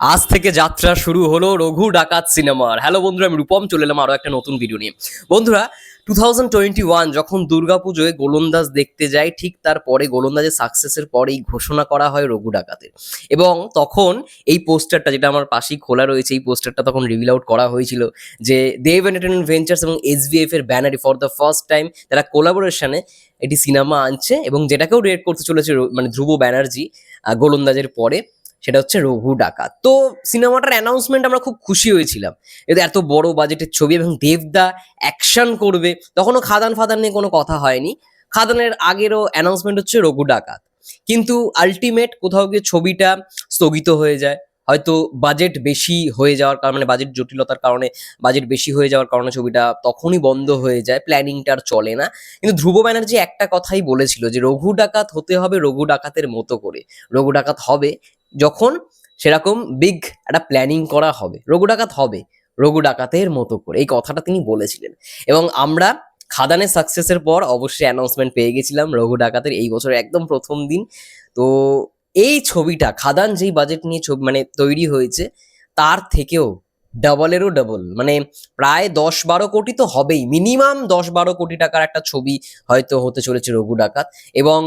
আজ থেকে যাত্রা শুরু হলো রঘু ডাকাত সিনেমার। হ্যালো বন্ধুরা, আমি রূপম, চলে এলাম আরও একটা নতুন ভিডিও নিয়ে। বন্ধুরা টু থাউজেন্ড টোয়েন্টি ওয়ান যখন দুর্গাপুজোয় গোলন্দাজ দেখতে যাই ঠিক তারপরে গোলন্দাজের সাকসেসের পরেই ঘোষণা করা হয় রঘু ডাকাতের। এবং তখন এই পোস্টারটা যেটা আমার পাশেই খোলা রয়েছে, এই পোস্টারটা তখন রিভিল আউট করা হয়েছিল যে দেব এন্টারটেনমেন্ট ভেঞ্চার্স এবং এসভিএফ এর ব্যানারে ফর দ্য ফার্স্ট টাইম তারা কোলাবোরেশনে এটি সিনেমা আনছে এবং যেটাকেও রেড করতে চলেছে মানে ধ্রুব ব্যানার্জি গোলন্দাজের পরে। সেটা হচ্ছে রঘু ডাকাত। তো সিনেমাটার অ্যানাউন্সমেন্ট আমরা খুব খুশি হয়েছিলাম। এতে এত বড় বাজেটের ছবি এবং দেবদা অ্যাকশন করবে, তখনও খাদান ফাদান নিয়ে কোনো কথা হয়নি। খাদানের আগেরও অ্যানাউন্সমেন্ট হচ্ছে রঘু ডাকাত। কিন্তু আলটিমেট কোথাও গিয়ে ছবিটা স্থগিত হয়ে যায়। হয়তো বাজেট বেশি হয়ে যাওয়ার কারণে বাজেট জটিলতার কারণে বাজেট বেশি হয়ে যাওয়ার কারণে ছবিটা তখনই বন্ধ হয়ে যায়। প্ল্যানিংটা আর চলে না। কিন্তু ধ্রুব ব্যানার্জি একটা কথাই বলেছিল যে, রঘু ডাকাত হতে হবে রঘু ডাকাতের মতো করে। রঘু ডাকাত হবে। যখন সেরকম বিগ একটা প্ল্যানিং করা হবে, রঘু ডাকাত হবে, রঘু ডাকাতের মতো করে, এই কথাটা তিনি বলেছিলেন। এবং আমরা খাদানের সাকসেসের পর অবশ্যই অ্যানাউন্সমেন্ট পেয়ে গেছিলাম রঘু ডাকাতের এই বছর একদম প্রথম দিন। তো এই ছবিটা, খাদান যেই বাজেট নিয়ে ছবি মানে তৈরি হয়েছে, তার থেকেও ডাবলেরও ডাবল মানে প্রায় দশ বারো কোটি তো হবেই মিনিমাম দশ বারো কোটি টাকার একটা ছবি হয়তো হতে চলেছে রঘু ডাকাত। এবং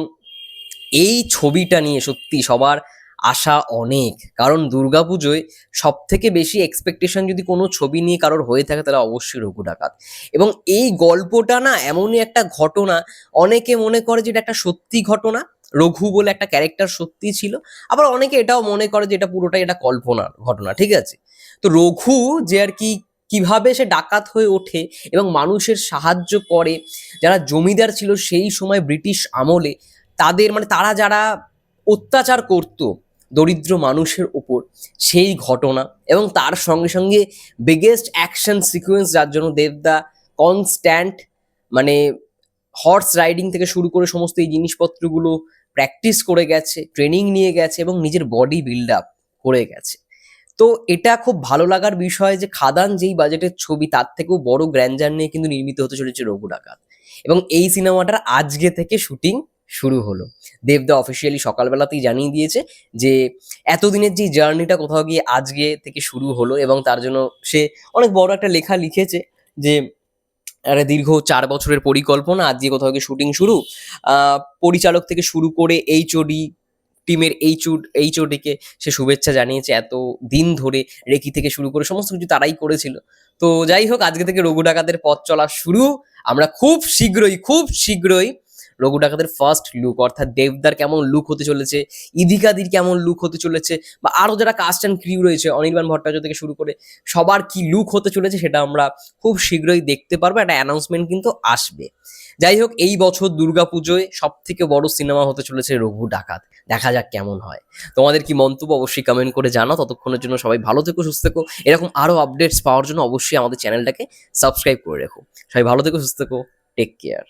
এই ছবিটা নিয়ে সত্যি সবার আশা অনেক। কারণ দুর্গাপুজোয় সব থেকে বেশি এক্সপেকটেশন যদি কোনো ছবি নিয়ে কারোর হয়ে থাকে, তাহলে অবশ্যই রঘু ডাকাত। এবং এই গল্পটা না এমনই একটা ঘটনা, অনেকে মনে করে যে এটা একটা সত্যি ঘটনা, রঘু বলে একটা ক্যারেক্টার সত্যি ছিল, আবার অনেকে এটাও মনে করে যে এটা পুরোটাই এটা কল্পনার ঘটনা, ঠিক আছে? তো রঘু যে আর কি, কীভাবে সে ডাকাত হয়ে ওঠে এবং মানুষের সাহায্য করে, যারা জমিদার ছিল সেই সময় ব্রিটিশ আমলে, তাদের মানে তারা যারা অত্যাচার করতো দরিদ্র মানুষের ওপর সেই ঘটনা এবং তার সঙ্গে সঙ্গে বিগেস্ট অ্যাকশন সিকোয়েন্স যার জন্য দেবদা কনস্ট্যান্ট মানে হর্স রাইডিং থেকে শুরু করে সমস্ত এই জিনিসপত্রগুলো প্র্যাকটিস করে গেছে ট্রেনিং নিয়ে গেছে এবং নিজের বডি বিল্ড আপ করে গেছে। তো এটা খুব ভালো লাগার বিষয় যে খাদান যেই বাজেটের ছবি তার থেকেও বড় গ্র্যান্ডার নিয়ে কিন্তু নির্মিত হতে চলেছে রঘু ডাকাত এবং এই সিনেমাটার আজকে থেকে শুটিং শুরু হলো। দেবদা অফিসিয়ালি সকালবেলাতেই জানিয়ে দিয়েছে যে, এতদিনের যে জার্নিটা কোথাও গিয়ে আজকে থেকে শুরু হলো এবং তার জন্য সে অনেক বড় একটা লেখা লিখেছে যে একটা দীর্ঘ চার বছরের পরিকল্পনা, আজকে কোথাও গিয়ে শুটিং শুরু। পরিচালক থেকে শুরু করে এইচওডি টিমের এইচও এইচওডিকে সে শুভেচ্ছা জানিয়েছে এত দিন ধরে, রেকি থেকে শুরু করে সমস্ত কিছু তারাই করেছিল। তো যাই হোক, আজকে থেকে রঘু ডাকাতের পথ চলা শুরু। আমরা খুব শীঘ্রই খুব শীঘ্রই রঘু ডাকাতের ফার্স্ট লুক অর্থাৎ দেবদার কেমন লুক হতে চলেছে, ইদিকাদির কেমন লুক হতে চলেছে, বা আরও যারা কাস্ট অ্যান্ড ক্রিউ রয়েছে, অনির্বাণ ভট্টাচার্য থেকে শুরু করে সবার কি লুক হতে চলেছে সেটা আমরা খুব শীঘ্রই দেখতে পারব, একটা অ্যানাউন্সমেন্ট কিন্তু আসবে। যাই হোক, এই বছর দুর্গাপুজোয় সব থেকে বড় সিনেমা হতে চলেছে রঘু ডাকাত দেখা যাক কেমন হয়। তোমাদের কি মন্তব্য অবশ্যই কমেন্ট করে জানাও। ততক্ষণের জন্য সবাই ভালো থেকো, সুস্থ থেকো। এরকম আরও আপডেটস পাওয়ার জন্য অবশ্যই আমাদের চ্যানেলটাকে সাবস্ক্রাইব করে রেখো। সবাই ভালো থেকো, সুস্থ থেকো। Take care